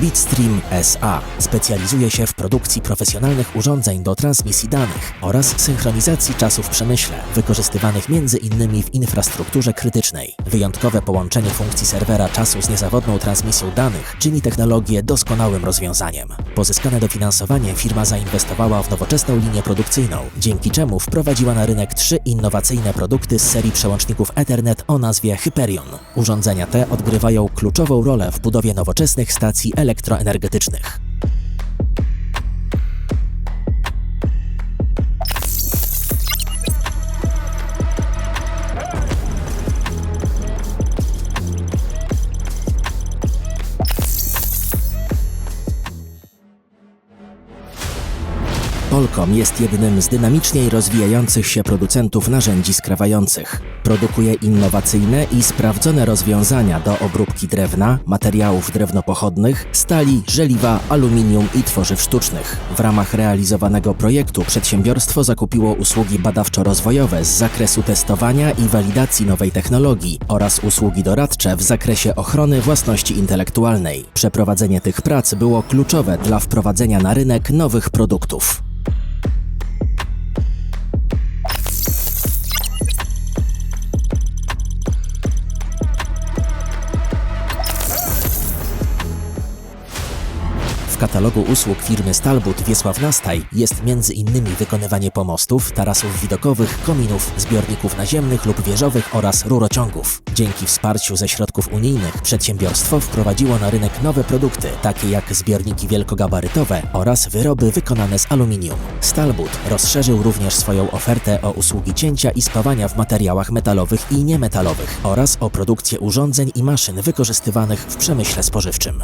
Bitstream SA. Specjalizuje się w produkcji profesjonalnych urządzeń do transmisji danych oraz synchronizacji czasu w przemyśle, wykorzystywanych innymi w infrastrukturze krytycznej. Wyjątkowe połączenie funkcji serwera czasu z niezawodną transmisją danych czyni technologię doskonałym rozwiązaniem. Pozyskane dofinansowanie firma zainwestowała w nowoczesną linię produkcyjną, dzięki czemu wprowadziła na rynek trzy innowacyjne produkty z serii przełączników Ethernet o nazwie Hyperion. Urządzenia te odgrywają kluczową rolę w budowie nowoczesnych stacji elektroenergetycznych. Polkom jest jednym z dynamiczniej rozwijających się producentów narzędzi skrawających. Produkuje innowacyjne i sprawdzone rozwiązania do obróbki drewna, materiałów drewnopochodnych, stali, żeliwa, aluminium i tworzyw sztucznych. W ramach realizowanego projektu przedsiębiorstwo zakupiło usługi badawczo-rozwojowe z zakresu testowania i walidacji nowej technologii oraz usługi doradcze w zakresie ochrony własności intelektualnej. Przeprowadzenie tych prac było kluczowe dla wprowadzenia na rynek nowych produktów. Katalogu usług firmy Stalbut Wiesław Nastaj jest m.in. wykonywanie pomostów, tarasów widokowych, kominów, zbiorników naziemnych lub wieżowych oraz rurociągów. Dzięki wsparciu ze środków unijnych przedsiębiorstwo wprowadziło na rynek nowe produkty, takie jak zbiorniki wielkogabarytowe oraz wyroby wykonane z aluminium. Stalbut rozszerzył również swoją ofertę o usługi cięcia i spawania w materiałach metalowych i niemetalowych oraz o produkcję urządzeń i maszyn wykorzystywanych w przemyśle spożywczym.